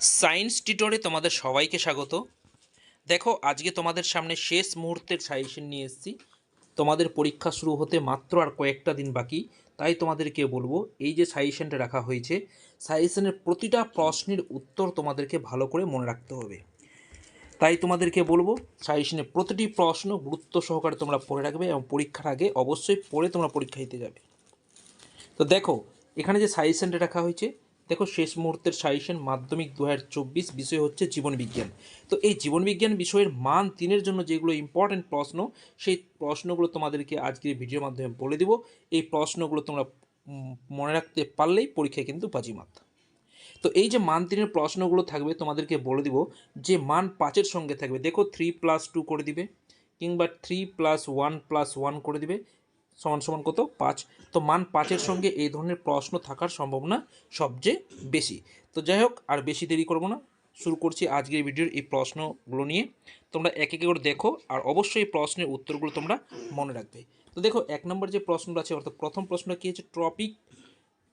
Science টিউটরে তোমাদের সবাইকে স্বাগত। দেখো, আজকে তোমাদের সামনে শেষ মুহূর্তের সাজেশন নিয়ে এসেছি। তোমাদের পরীক্ষা শুরু হতে মাত্র আর কয়েকটা দিন বাকি, তাই তোমাদেরকে বলব, এই যে সাজেশনটা রাখা হয়েছে, সাজেশনের প্রতিটা প্রশ্নের উত্তর তোমাদেরকে ভালো করে মনে রাখতে হবে। তাই তোমাদেরকে বলব, সাজেশনের প্রতিটি প্রশ্ন গুরুত্ব সহকারে তোমরা পড়ে রাখবে এবং পরীক্ষার আগে অবশ্যই পড়ে তোমরা পরীক্ষা দিতে যাবে। তো দেখো, এখানে যে সাজেশনটা রাখা হয়েছে দেখো, শেষ মুহূর্তের সাজেশন মাধ্যমিক দু হাজার চব্বিশ বিষয় হচ্ছে জীবনবিজ্ঞান। তো এই জীবনবিজ্ঞান বিষয়ের মান তিনের জন্য যেগুলো ইম্পর্টেন্ট প্রশ্ন, সেই প্রশ্নগুলো তোমাদেরকে আজকের ভিডিওর মাধ্যমে বলে দিব। এই প্রশ্নগুলো তোমরা মনে রাখতে পারলেই পরীক্ষায় কিন্তু বাজিমাত। তো এই যে মান তিনের প্রশ্নগুলো থাকবে, তোমাদেরকে বলে দিব যে মান পাঁচের সঙ্গে থাকবে। দেখো থ্রি প্লাস টু করে দিবে, কিংবা three plus one plus one করে দিবে। সমান সমান কত? পাঁচ। তো মান পাঁচের সঙ্গে এই ধরনের প্রশ্ন থাকার সম্ভাবনা সবচেয়ে বেশি। তো যাই হোক, আর বেশি দেরি করব না। শুরু করছি আজকের ভিডিওর এই প্রশ্নগুলো নিয়ে। তোমরা এক এক করে দেখো, আর অবশ্যই এই প্রশ্নের উত্তরগুলো তোমরা মনে রাখবে। তো দেখো, এক নম্বর যে প্রশ্নটা আছে, অর্থাৎ প্রথম প্রশ্নটা কী হচ্ছে? ট্রপিক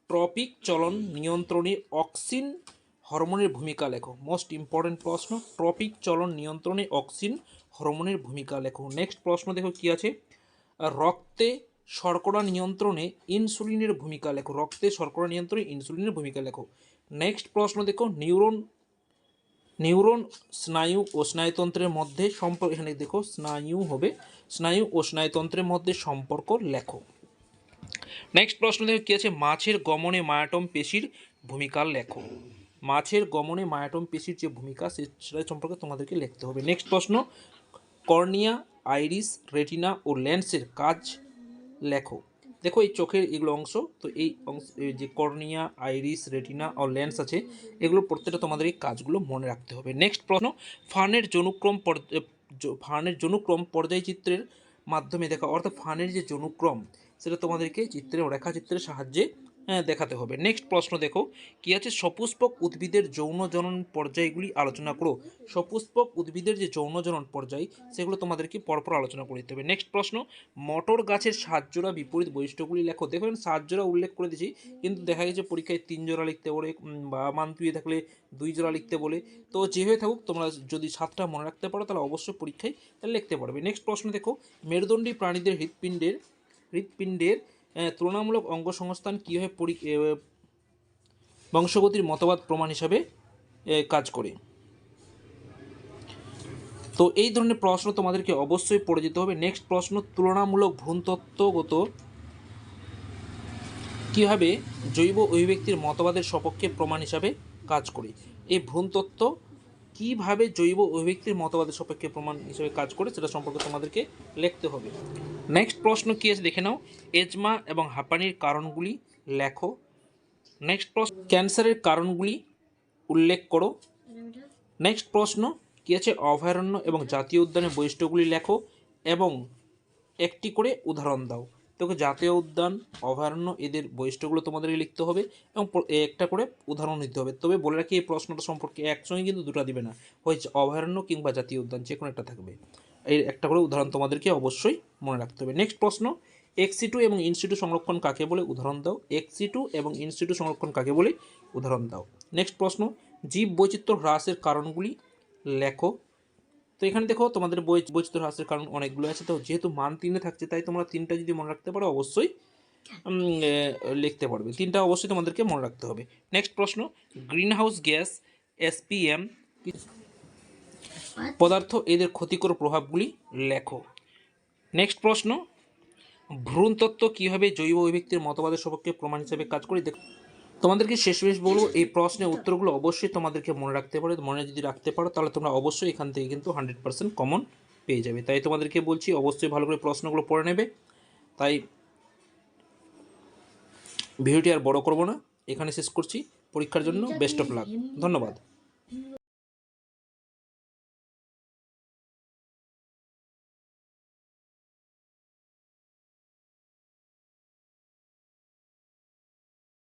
ট্রপিক চলন নিয়ন্ত্রণে অক্সিন হরমোনের ভূমিকা লেখো। মোস্ট ইম্পর্টেন্ট প্রশ্ন, ট্রপিক চলন নিয়ন্ত্রণে অক্সিন হরমোনের ভূমিকা লেখো। নেক্সট প্রশ্ন দেখো কি আছে? রক্তে শর্করা নিয়ন্ত্রণে ইনসুলিনের ভূমিকা লেখো। রক্তে শর্করা নিয়ন্ত্রণে ইনসুলিনের ভূমিকা লেখো। নেক্সট প্রশ্ন দেখো, নিউরন নিউরন স্নায়ু ও স্নায়ুতন্ত্রের মধ্যে সম্পর্ক, এখানে দেখো স্নায়ু হবে, স্নায়ু ও স্নায়ুতন্ত্রের মধ্যে সম্পর্ক লেখো। নেক্সট প্রশ্ন দেখো, কী আছে? মাছের গমনে মায়াটম পেশির ভূমিকা লেখো। মাছের গমনে মায়াটম পেশির যে ভূমিকা সেটা সম্পর্কে তোমাদেরকে লিখতে হবে। নেক্সট প্রশ্ন, কর্নিয়া, আইরিস, রেটিনা ও লেন্সের কাজ লেখো। দেখো এই চোখের এগুলো অংশ তো এই অংশ যে কর্নিয়া আইরিস রেটিনা ও লেন্স আছে এগুলো প্রত্যেকটা তোমাদের এই কাজগুলো মনে রাখতে হবে। নেক্সট প্রশ্ন ফানের জনুক্রম ফানের জনুক্রম পর্যায়চিত্রের মাধ্যমে দেখা অর্থাৎ ফানের যে জনুক্রম সেটা তোমাদেরকে চিত্রে রেখাচিত্রের সাহায্যে হ্যাঁ, দেখাতে হবে। নেক্সট প্রশ্ন দেখো। কি আছে? সপুষ্পক উদ্ভিদের যৌন জনন পর্যায়গুলি আলোচনা করো। সপুষ্পক উদ্ভিদের যে যৌন জনন পর্যায়, সেগুলো তোমাদেরকে পরপর আলোচনা করে দিতে হবে। নেক্সট প্রশ্ন। মটর গাছের সাতজোড়া বিপরীত বৈশিষ্ট্যগুলি লেখো। দেখো সাতজোড়া উল্লেখ করে দিয়েছি, কিন্তু দেখা গেছে পরীক্ষায় তিন জোড়া লিখতে বলে বা মান তুই থাকলে দুই জোড়া লিখতে বলে। তো যেভাবে থাকুক, তোমরা যদি সাতটা মনে রাখতে পারো, তাহলে অবশ্যই পরীক্ষায় তাহলে লিখতে পারবে। নেক্সট প্রশ্ন দেখো। মেরুদণ্ডী প্রাণীদের হৃৎপিণ্ডের হৃৎপিণ্ডের তুলনামূলক অঙ্গ সংস্থান কীভাবে পরি বংশগতির মতবাদ প্রমাণ হিসাবে কাজ করে। তো এই ধরনের প্রশ্ন তোমাদেরকে অবশ্যই পড়ে যেতে হবে। নেক্সট প্রশ্ন, তুলনামূলক ভ্রূণতত্ত্বগত কীভাবে জৈব অভিব্যক্তির মতবাদের সপক্ষে প্রমাণ হিসাবে কাজ করে। এই ভ্রূণতত্ত্ব কীভাবে জৈব অভিব্যক্তির মতবাদের সপক্ষে প্রমাণ হিসেবে কাজ করে সেটা সম্পর্কে তোমাদেরকে লিখতে হবে। নেক্সট প্রশ্ন কী আছে দেখে নাও। এজমা এবং হাঁপানির কারণগুলি লেখো। নেক্সট প্রশ্ন, ক্যান্সারের কারণগুলি উল্লেখ করো। নেক্সট প্রশ্ন, কী আছে? অভয়ারণ্য এবং জাতীয় উদ্যানের বৈশিষ্ট্যগুলি লেখো এবং একটি করে উদাহরণ দাও। তোকে জাতীয় উদ্যান, অভয়ারণ্য, এদের বৈশিষ্ট্যগুলো তোমাদেরকে লিখতে হবে এবং একটা করে উদাহরণ দিতে হবে। তবে বলে রাখি, এই প্রশ্নটা সম্পর্কে একসঙ্গে কিন্তু দুটো দিবে না। হয়েছে অভয়ারণ্য কিংবা জাতীয় উদ্যান, যে কোনো একটা থাকবে। এই একটা করে উদাহরণ তোমাদেরকে অবশ্যই মনে রাখতে হবে। নেক্সট প্রশ্ন এক্সি টু এবং ইনস্টিটিউট সংরক্ষণ কাকে বলে? উদাহরণ দাও। এক্সি টু এবং ইনস্টিটিউট সংরক্ষণ কাকে বলে? উদাহরণ দাও। নেক্সট প্রশ্ন জীব বৈচিত্র্য হ্রাসের কারণগুলি লেখো। তো এখানে দেখো তোমাদের বই বৈচিত্র্য হ্রাসের কারণ অনেকগুলো আছে। তো যেহেতু মান তিনে থাকছে তাই তোমরা তিনটা যদি মনে রাখতে পারো অবশ্যই লিখতে পারবে। তিনটা অবশ্যই তোমাদেরকে মনে রাখতে হবে। নেক্সট প্রশ্ন গ্রিন হাউস গ্যাস এসপিএম পদার্থ এদের ক্ষতিকর প্রভাবগুলি লেখো। নেক্সট প্রশ্ন ভ্রূণতত্ত্ব কীভাবে জৈব অভিব্যক্তির মতবাদের সপক্ষে প্রমাণ হিসাবে কাজ করে? দেখ তোমাদেরকে শেষ বেশ বলব এই প্রশ্নের উত্তরগুলো অবশ্যই তোমাদেরকে মনে রাখতে পারো। মনে যদি রাখতে পারো তাহলে তোমরা অবশ্যই এখান থেকে কিন্তু হান্ড্রেড পার্সেন্ট কমন পেয়ে যাবে। তাই তোমাদেরকে বলছি অবশ্যই ভালো করে প্রশ্নগুলো পড়ে নেবে। তাই ভিডিওটি আর বড় করব না। এখানে শেষ করছি। পরীক্ষার জন্য বেস্ট অফ লাক ধন্যবাদ।